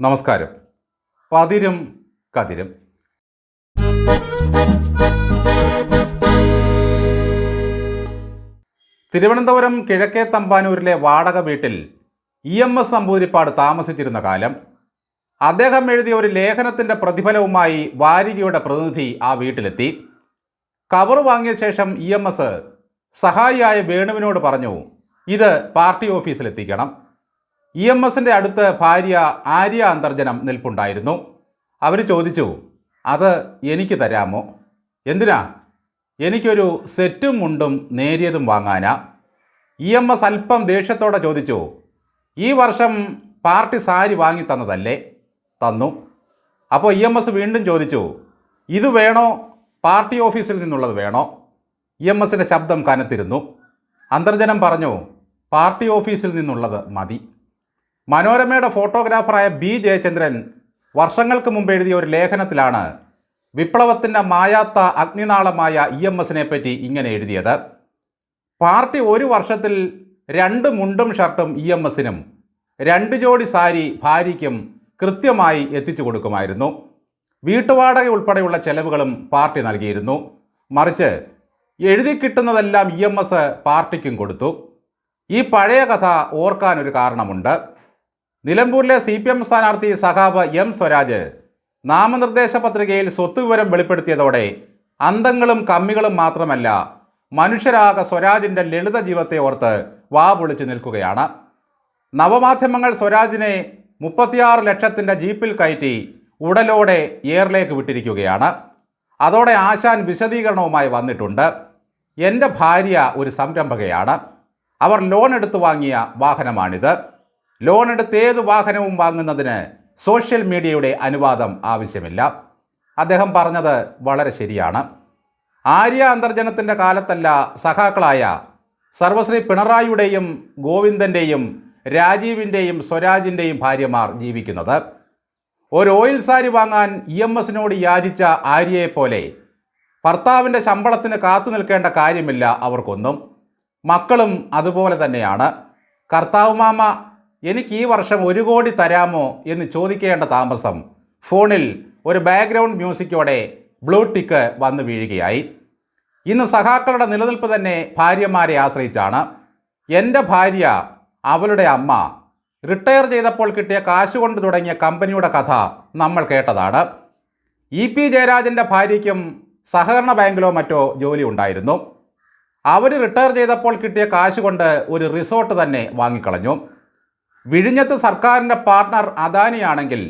നമസ്കാരം. പതിരും കതിരും. തിരുവനന്തപുരം കിഴക്കേ തമ്പാനൂരിലെ വാടക വീട്ടിൽ ഇ എം എസ് നമ്പൂതിരിപ്പാട് താമസിച്ചിരുന്ന കാലം അദ്ദേഹം എഴുതിയ ഒരു ലേഖനത്തിന്റെ പ്രതിഫലവുമായി വാരികയുടെ പ്രതിനിധി ആ വീട്ടിലെത്തി. കവർ വാങ്ങിയ ശേഷം ഇ എം എസ് സഹായിയായ വേണുവിനോട് പറഞ്ഞു ഇത് പാർട്ടി ഓഫീസിലെത്തിക്കണം. ഇ എം എസിന്റെ അടുത്ത് ഭാര്യ ആര്യ അന്തർജനം നിൽപ്പുണ്ടായിരുന്നു. അവർ ചോദിച്ചു അത് എനിക്ക് തരാമോ? എന്തിനാ? എനിക്കൊരു സെറ്റും മുണ്ടും നേരിയതും വാങ്ങാനാ? ഇ എം എസ് അല്പം ദേഷ്യത്തോടെ ചോദിച്ചു ഈ വർഷം പാർട്ടി സാരി വാങ്ങി തന്നതല്ലേ? തന്നു. അപ്പോൾ ഇ എം എസ് വീണ്ടും ചോദിച്ചു ഇത് വേണോ? പാർട്ടി ഓഫീസിൽ നിന്നുള്ളത് വേണോ? ഇ എം എസിന്റെ ശബ്ദം കനത്തിരുന്നു. അന്തർജനം പറഞ്ഞു പാർട്ടി ഓഫീസിൽ നിന്നുള്ളത് മതി. മനോരമയുടെ ഫോട്ടോഗ്രാഫറായ ബി ജയചന്ദ്രൻ വർഷങ്ങൾക്ക് മുമ്പ് എഴുതിയ ഒരു ലേഖനത്തിലാണ് വിപ്ലവത്തിന്റെ മായാത്ത അഗ്നിനാളമായ ഇ എം എസിനെ പറ്റി ഇങ്ങനെ എഴുതിയത്. പാർട്ടി ഒരു വർഷത്തിൽ രണ്ട് മുണ്ടും ഷർട്ടും ഇ എം എസിനും രണ്ട് ജോഡി സാരി ഭാര്യയ്ക്കും കൃത്യമായി എത്തിച്ചു കൊടുക്കുമായിരുന്നു. വീട്ടുവാടക ഉൾപ്പെടെയുള്ള ചെലവുകളും പാർട്ടി നൽകിയിരുന്നു. മറിച്ച് എഴുതി കിട്ടുന്നതെല്ലാം ഇ എം എസ് പാർട്ടിക്കും കൊടുത്തു. ഈ പഴയ കഥ ഓർക്കാനൊരു കാരണമുണ്ട്. നിലമ്പൂരിലെ സി പി എം സ്ഥാനാർത്ഥി സഹാബ് എം സ്വരാജ് നാമനിർദ്ദേശ പത്രികയിൽ സ്വത്ത് വിവരം വെളിപ്പെടുത്തിയതോടെ അന്തങ്ങളും കമ്മികളും മാത്രമല്ല മനുഷ്യരാകെ സ്വരാജിന്റെ ലളിത ജീവിതത്തെ ഓർത്ത് വാ പൊളിച്ചു നിൽക്കുകയാണ്. നവമാധ്യമങ്ങൾ സ്വരാജിനെ മുപ്പത്തിയാറ് ലക്ഷത്തിന്റെ ജീപ്പിൽ കയറ്റി ഉടലോടെ എയറിലേക്ക് വിട്ടിരിക്കുകയാണ്. അതോടെ ആശാൻ വിശദീകരണവുമായി വന്നിട്ടുണ്ട്. എന്റെ ഭാര്യ ഒരു സംരംഭകയാണ്. അവർ ലോൺ എടുത്തു വാങ്ങിയ വാഹനമാണിത്. ലോൺ എടുത്ത് ഏത് വാഹനവും വാങ്ങുന്നതിന് സോഷ്യൽ മീഡിയയുടെ അനുവാദം ആവശ്യമില്ല. അദ്ദേഹം പറഞ്ഞത് വളരെ ശരിയാണ്. ആര്യ അന്തർജനത്തിന്റെ കാലത്തല്ല സഖാക്കളായ സർവശ്രീ പിണറായിയുടെയും ഗോവിന്ദന്റെയും രാജീവിന്റെയും സ്വരാജിന്റെയും ഭാര്യമാർ ജീവിക്കുന്നത്. ഒരു ഓയിൽ സാരി വാങ്ങാൻ ഇ എം എസിനോട് യാചിച്ച ആര്യയെപ്പോലെ ഭർത്താവിന്റെ ശമ്പളത്തിന് കാത്തു നിൽക്കേണ്ട കാര്യമില്ല അവർക്കൊന്നും. മക്കളും അതുപോലെ തന്നെയാണ്. കർത്താവ് മാമ എനിക്ക് ഈ വർഷം ഒരു കോടി തരാമോ എന്ന് ചോദിക്കേണ്ട താമസം. ഫോണിൽ ഒരു ബാക്ക്ഗ്രൗണ്ട് മ്യൂസിക്കോടെ ബ്ലൂ ടിക്ക് വന്നു വീഴുകയായി. ഇന്ന് സഹാക്കളുടെ നിലനിൽപ്പ് തന്നെ ഭാര്യമാരെ ആശ്രയിച്ചാണ്. എന്റെ ഭാര്യ അവളുടെ അമ്മ റിട്ടയർ ചെയ്തപ്പോൾ കിട്ടിയ കാശുകൊണ്ട് തുടങ്ങിയ കമ്പനിയുടെ കഥ നമ്മൾ കേട്ടതാണ്. ഇ പി ജയരാജന്റെ ഭാര്യയ്ക്കും സഹകരണ ബാങ്കിലോ മറ്റോ ജോലി ഉണ്ടായിരുന്നു. അവർ റിട്ടയർ ചെയ്തപ്പോൾ കിട്ടിയ കാശുകൊണ്ട് ഒരു റിസോർട്ട് തന്നെ വാങ്ങിക്കളഞ്ഞു. വിഴിഞ്ഞത്ത് സർക്കാരിന്റെ പാർട്ണർ അദാനിയാണെങ്കിൽ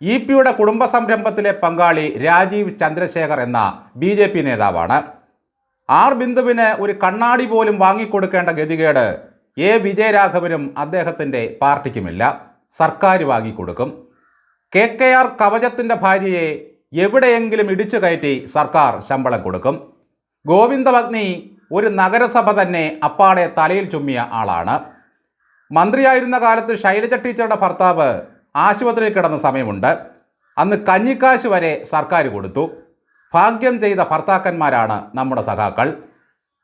ഇ പിയുടെ കുടുംബ സംരംഭത്തിലെ പങ്കാളി രാജീവ് ചന്ദ്രശേഖർ എന്ന ബി ജെ പി നേതാവാണ്. ആർ ബിന്ദുവിന് ഒരു കണ്ണാടി പോലും വാങ്ങിക്കൊടുക്കേണ്ട ഗതികേട് എ വിജയരാഘവനും അദ്ദേഹത്തിന്റെ പാർട്ടിക്കുമില്ല. സർക്കാർ വാങ്ങിക്കൊടുക്കും. കെ കെ ആർ കവചത്തിന്റെ ഭാര്യയെ എവിടെയെങ്കിലും ഇടിച്ചു കയറ്റി സർക്കാർ ശമ്പളം കൊടുക്കും. ഗോവിന്ദഭഗ്നി ഒരു നഗരസഭ തന്നെ അപ്പാടെ തലയിൽ ചുമ്മിയ ആളാണ്. മന്ത്രിയായിരുന്ന കാലത്ത് ശൈലജ ടീച്ചറുടെ ഭർത്താവ് ആശുപത്രിയിൽ കിടന്ന സമയമുണ്ട്. അന്ന് കഞ്ഞിക്കാശ് വരെ സർക്കാർ കൊടുത്തു. ഭാഗ്യം ചെയ്ത ഭർത്താക്കന്മാരാണ് നമ്മുടെ സഖാക്കൾ.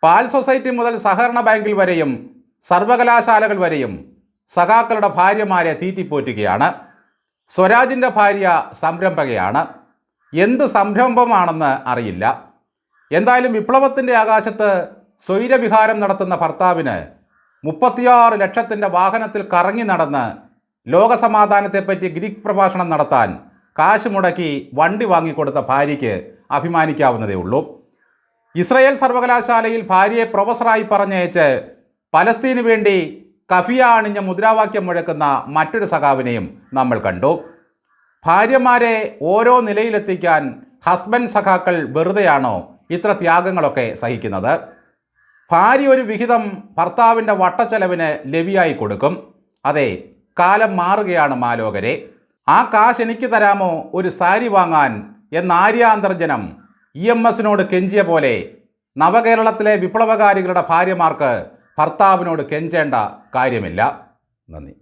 പാൽ സൊസൈറ്റി മുതൽ സഹകരണ ബാങ്കിൽ വരെയും സർവകലാശാലകൾ വരെയും സഖാക്കളുടെ ഭാര്യമാരെ തീറ്റിപ്പോറ്റുകയാണ്. സ്വരാജിന്റെ ഭാര്യ സംരംഭകയാണ്. എന്ത് സംരംഭമാണെന്ന് അറിയില്ല. എന്തായാലും വിപ്ലവത്തിന്റെ ആകാശത്ത് സ്വൈരവിഹാരം നടത്തുന്ന ഭർത്താവിന് മുപ്പത്തിയാറ് ലക്ഷത്തിന്റെ വാഹനത്തിൽ കറങ്ങി നടന്ന് ലോകസമാധാനത്തെപ്പറ്റി ഗ്രീക്ക് പ്രഭാഷണം നടത്താൻ കാശ് മുടക്കി വണ്ടി വാങ്ങിക്കൊടുത്ത ഭാര്യയ്ക്ക് അഭിമാനിക്കാവുന്നതേ ഉള്ളൂ. ഇസ്രയേൽ സർവകലാശാലയിൽ ഭാര്യയെ പ്രൊഫസറായി പറഞ്ഞയച്ച് പലസ്തീന് വേണ്ടി കഫിയ അണിഞ്ഞ മുദ്രാവാക്യം മുഴക്കുന്ന മറ്റൊരു സഖാവിനെയും നമ്മൾ കണ്ടു. ഭാര്യമാരെ ഓരോ നിലയിലെത്തിക്കാൻ ഹസ്ബൻഡ് സഖാക്കൾ വെറുതെയാണോ ഇത്ര ത്യാഗങ്ങളൊക്കെ സഹിക്കുന്നത്? ഭാര്യ ഒരു വിഹിതം ഭർത്താവിന്റെ വട്ടച്ചെലവിന് ലവിയായി കൊടുക്കും. അതെ കാലം മാറുകയാണ് മാലോകരെ. ആ കാശ് എനിക്ക് തരാമോ? ഒരു സാരി വാങ്ങാൻ എന്ന ആര്യാന്തർജനം ഇ എം എസിനോട് കെഞ്ചിയ പോലെ നവകേരളത്തിലെ വിപ്ലവകാരികളുടെ ഭാര്യമാർക്ക് ഭർത്താവിനോട് കെഞ്ചേണ്ട കാര്യമില്ല. നന്ദി.